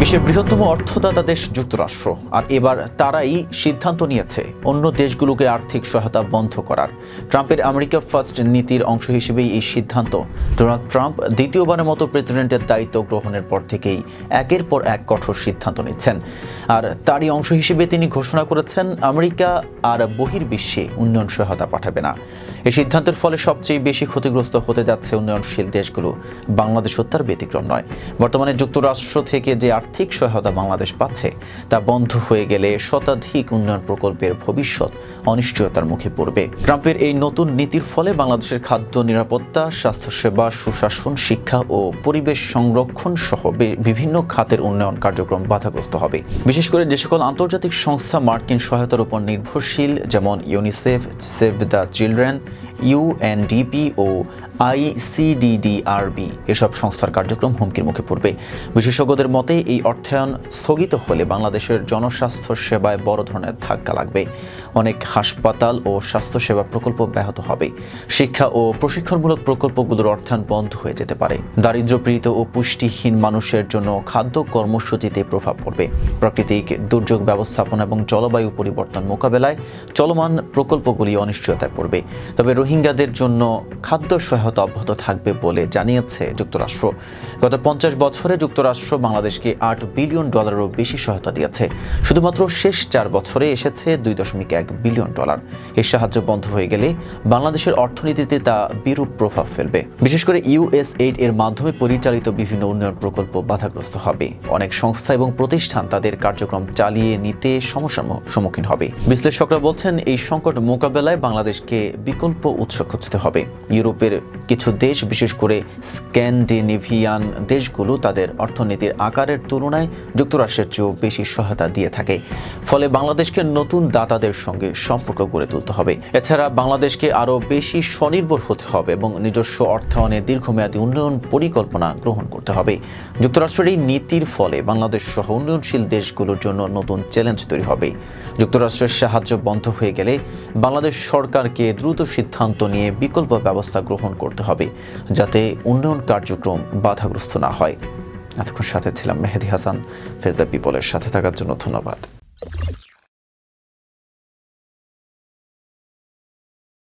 বিশ্বের বৃহত্তম অর্থদাতা দেশ যুক্তরাষ্ট্র। আর এবার তারাই সিদ্ধান্ত নিয়েছে অন্য দেশগুলোকে আর্থিক সহায়তা বন্ধ করার। ট্রাম্পের আমেরিকা ফার্স্ট নীতির অংশ হিসেবেই এই সিদ্ধান্ত। ডোনাল্ড ট্রাম্প দ্বিতীয়বারের মতো প্রেসিডেন্টের দায়িত্ব গ্রহণের পর থেকেই একের পর এক কঠোর সিদ্ধান্ত নিচ্ছেন। আর তারই অংশ হিসেবে তিনি ঘোষণা করেছেন, আমেরিকা আর বহির্বিশ্বে উন্নয়ন সহায়তা পাঠাবে না। এই সিদ্ধান্তের ফলে সবচেয়ে বেশি ক্ষতিগ্রস্ত হতে যাচ্ছে উন্নয়নশীল দেশগুলো। বাংলাদেশও তার ব্যতিক্রম নয়। বর্তমানে যুক্তরাষ্ট্র থেকে যে আর্থিক সহায়তা বাংলাদেশ পাচ্ছে, তা বন্ধ হয়ে গেলে শতাধিক উন্নয়ন প্রকল্পের ভবিষ্যৎ অনিশ্চয়তার মুখে পড়বে। ট্রাম্পের এই নতুন নীতির ফলে বাংলাদেশের খাদ্য নিরাপত্তা, স্বাস্থ্যসেবা, সুশাসন, শিক্ষা ও পরিবেশ সংরক্ষণ সহ বিভিন্ন খাতের উন্নয়ন কার্যক্রম বাধাগ্রস্ত হবে। বিশেষ করে যে সকল আন্তর্জাতিক সংস্থা মার্কিন সহায়তার উপর নির্ভরশীল, যেমন UNICEF, save the children UNDP O ICDDRB এসব সংস্থার কার্যক্রম হুমকির মুখে পড়বে। বিশেষজ্ঞদের মতে, এই অর্থায়ন স্থগিত হলে বাংলাদেশের জনস্বাস্থ্য সেবায় বড় ধরনের ধাক্কা লাগবে। অনেক হাসপাতাল ও স্বাস্থ্যসেবা প্রকল্প ব্যাহত হবে। শিক্ষা ও প্রশিক্ষণমূলক প্রকল্পগুলোর অর্থায়ন বন্ধ হয়ে যেতে পারে। দারিদ্র্যপীড়িত ও পুষ্টিহীন মানুষের জন্য খাদ্য কর্মসূচিতে প্রভাব পড়বে। প্রাকৃতিক দুর্যোগ ব্যবস্থাপনা এবং জলবায়ু পরিবর্তন মোকাবেলায় চলমান প্রকল্পগুলি অনিশ্চয়তায় পড়বে। তবে রোহিঙ্গাদের জন্য খাদ্য সহায়তা অব্যাহত থাকবে বলে জানিয়েছে যুক্তরাষ্ট্র। গত পঞ্চাশ বছরে যুক্তরাষ্ট্র বাংলাদেশকে আট বিলিয়ন ডলারও বেশি সহায়তা দিয়েছে। শুধুমাত্র শেষ চার বছরে এসেছে দুই দশমিক এক বিলিয়ন ডলার। এর সাহায্য বন্ধ হয়ে গেলে বাংলাদেশের অর্থনীতিতে তা বিরূপ প্রভাব ফেলবে। বিশেষ করে ইউএসএইড এর মাধ্যমে পরিচালিত বিভিন্ন উন্নয়ন প্রকল্প বাধাগ্রস্ত হবে। অনেক সংস্থা এবং প্রতিষ্ঠান তাদের কার্যক্রম চালিয়ে নিতে সমস্যার সম্মুখীন হবে। বিশ্লেষকরা বলছেন, এই সংকট মোকাবেলায় বাংলাদেশকে বিকল্প উৎস খুঁজতে হবে। ইউরোপের কিছু দেশ, বিশেষ করে স্ক্যান্ডিনেভিয়ান দেশগুলো তাদের অর্থনীতির আকারের তুলনায় যুক্তরাষ্ট্রের চেয়েও বেশি সহায়তা দিয়ে থাকে। ফলে বাংলাদেশকে নতুন দাতাদের সঙ্গে সম্পর্ক গড়ে তুলতে হবে। এছাড়া বাংলাদেশকে আরও বেশি স্বনির্ভর হতে হবে এবং নিজস্ব অর্থায়নে দীর্ঘমেয়াদী উন্নয়ন পরিকল্পনা গ্রহণ করতে হবে। যুক্তরাষ্ট্রের এই নীতির ফলে বাংলাদেশ সহ উন্নয়নশীল দেশগুলোর জন্য নতুন চ্যালেঞ্জ তৈরি হবে। যুক্তরাষ্ট্রের সাহায্য বন্ধ হয়ে গেলে বাংলাদেশ সরকারকে দ্রুত সিদ্ধান্ত নিয়ে বিকল্প ব্যবস্থা গ্রহণ করতে হবে, যাতে উন্নয়ন কার্যক্রম বাধাগ্রস্ত না হয়। এতক্ষণ সাথে ছিলাম মেহেদি হাসান। ফেজদা পিপলের সাথে থাকার জন্য ধন্যবাদ।